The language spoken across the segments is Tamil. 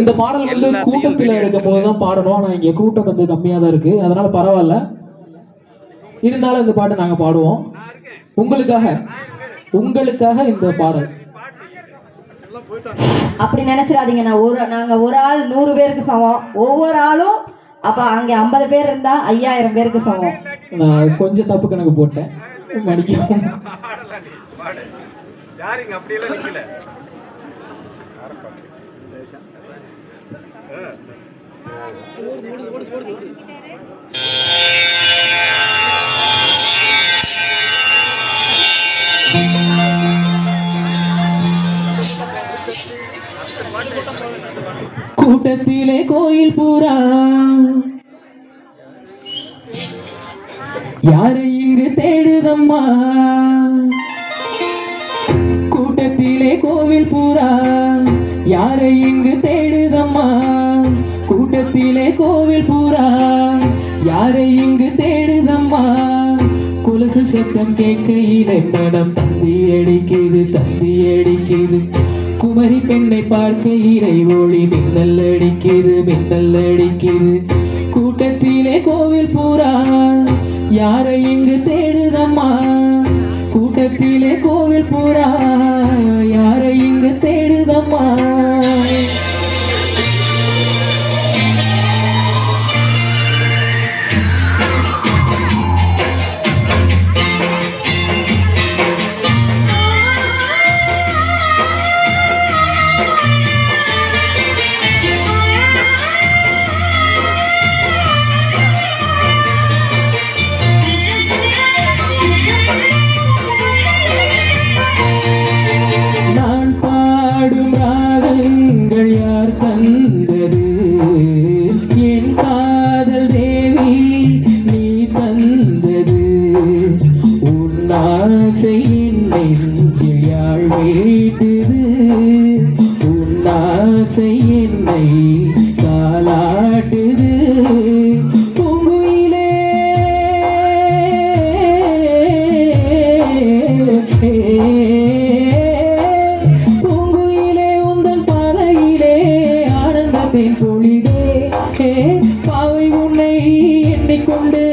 இந்த பாடல் வந்து கூட்டத்தில் இருக்கும் போது தான் பாடணும். ஆனால் இங்கே கூட்டம் கொஞ்சம் கம்மியாக தான் இருக்கு. அதனால பரவாயில்ல. இருந்தாலும் இந்த பாட்டு நாங்கள் பாடுவோம். உங்களுக்காக உங்களுக்காக இந்த பாடல். அப்படி நினைச்சிடாதீங்க. நான் ஒரு நாங்க ஒரு ஆள் நூறு பேருக்கு சமம். ஒவ்வொரு ஆளும் அப்ப அங்க ஐம்பது பேர் இருந்தா ஐயாயிரம் பேருக்கு சமம். நான் கொஞ்சம் தப்பு கணக்கு போட்டேன். யாருங்க அப்படியெல்லாம் நிக்கல? கூட்டத்திலே கோயில் பூரா. யாரு இங்கு தேடுதம்மா? கூட்டத்திலே கோவில் பூரா. யாரை இங்கு தேடுதம்மா? கூட்டத்திலே கோவில் பூரா. யாரை இங்கு தேடுதம்மா? கொலுசு சத்தம் கேட்கையிலே படம் தந்தி அடிக்குது தந்தி அடிக்குது. குமரி பெண்ணை பார்க்க இறை ஒளி மின்னல் அடிக்குது மின்னல் அடிக்குது. கூட்டத்திலே கோவில் பூரா. யாரை இங்கு தேடுதம்மா? கூட்டத்திலே கோவில் பூரா. யாரை இங்கு தேடு நான் ஆசை என்னை தாளாட்டுது பூங்குயிலே. பூங்குயிலே உந்தன் பாதையிலே ஆனந்தத்தின் பொழிதே. பாவை உன்னை எண்ணிக்கொண்டு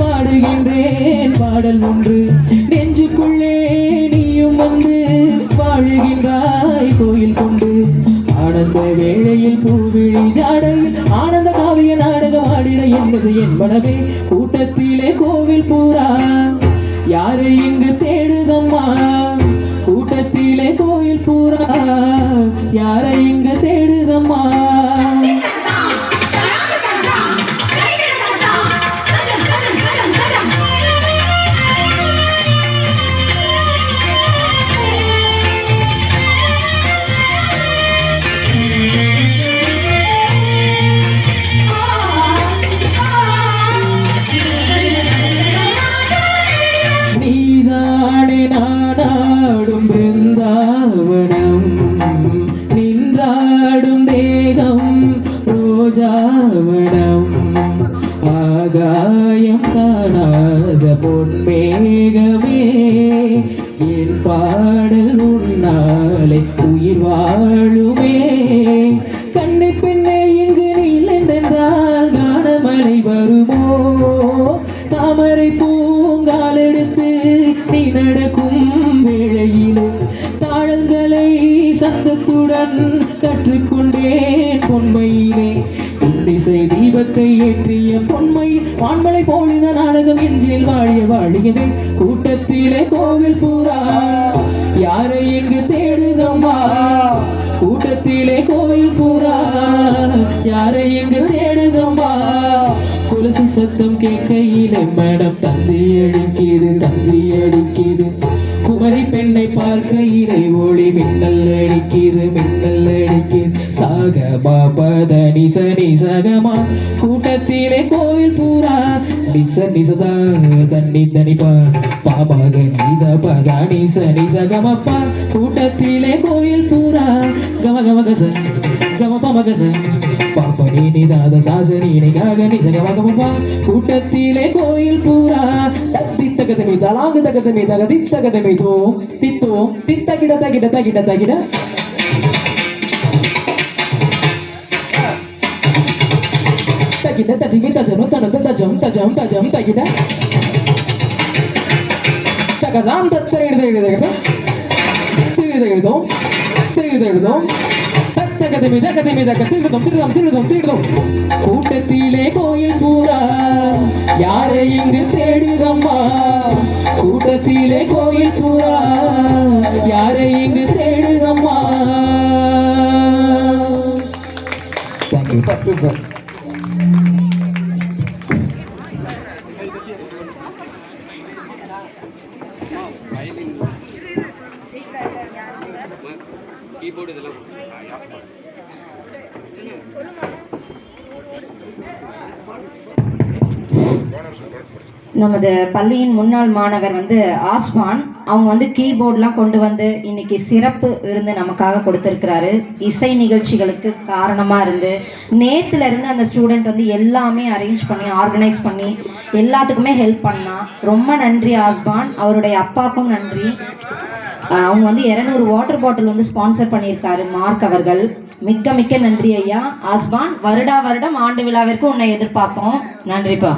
பாடுகின்றேன். பாடல் ஒன்று நெஞ்சுக்குள்ளே நீயும் வந்து வேளையில் பூவிழி ஜாடையில் ஆனந்த காவிய நாடகம் ஆடிட என்பது என்பனவே கூட்டத்திலே கோவில் பூரா. யாரை இங்கு தேடுதம்மா? கூட்டத்திலே கோயில் பூரா. யாரை என் பாடல் உன்னாலே உயிர் வாழுமே. கண்ணை பின்னே இங்கு நீலென்றால் காணமலை வருமோ? தாமரை பூங்கால் தீபத்தை ஏற்றிய பொன்மை வான்மலை போலின நாடகம் என்றில் வாழிய வாழியவே கூட்டத்திலே கோவில் பூரா. யாரை இங்கு தேடுதம்மா கூட்டத்திலே கோயில் பூரா. யாரை இங்கு தேடுதம்மா குலசு சத்தம் கேட்கையிலே மேடம் தந்தி அடிக்குது தந்தி அடிக்குது குமரி பெண்ணை பார்க்கையிலே ஒளி மின்னல் அடிக்குது மின்னல் அடி சாக பாபத நிச நிசகமா கூட்டத்திலே கோயில் பூரா. நிச நிசதா தண்ணி தனிப்பா பாபாக நீத பதா நிச நிசகமப்பா. கூட்டத்திலே கோயில் பூரா. கம கம கச கம பம கச. பாப்பனி நிதாத சாசனி நிகாக நிசகமகமப்பா. கூட்டத்திலே கோயில் பூரா. தித்தகதமி தலாங்க தகதமி தக தித்தகதமி தோம் தித்தோம் தித்தகிட தகிட தகிட தகிட. தகிட தஜிமி தஜனு தனது தஜம் தஜம் தஜம் தகிட தகதாம் தத்திரையிட எழுதுகிறோம் திருத எழுதும் திருத எழுதும் தத்தகதமி தகதமி தக திருதம் திருதம் திருதம் திருதம் கூட்டத்திலே கோயில் பூரா யாரை இங்கு தேடுதம்மா கூட்டத்திலே கோயில் பூரா யாரை இங்கு தேடுதம்மா தேங்க்யூ கீபோர்டு இதெல்லாம் நமது பள்ளியின் முன்னாள் மாணவர் வந்து ஆஸ்மான். அவங்க வந்து கீபோர்ட்லாம் கொண்டு வந்து இன்னைக்கு சிறப்பு விருந்து நமக்காக கொடுத்துருக்கிறாரு. இசை நிகழ்ச்சிகளுக்கு காரணமாக இருந்து நேத்துல இருந்து அந்த ஸ்டூடெண்ட் வந்து எல்லாமே அரேஞ்ச் பண்ணி ஆர்கனைஸ் பண்ணி எல்லாத்துக்குமே ஹெல்ப் பண்ணான் ரொம்ப நன்றி ஆஸ்பான் அவருடைய அப்பாவுக்கும் நன்றி. அவங்க வந்து இரநூறு வாட்டர் பாட்டில் வந்து ஸ்பான்சர் பண்ணியிருக்காரு மார்க் அவர்கள். மிக்க மிக்க நன்றி ஐயா. ஆஸ்வான் வருடா வருடம் ஆண்டு விழாவிற்கு உன்னை எதிர்பார்ப்போம். நன்றிப்பா.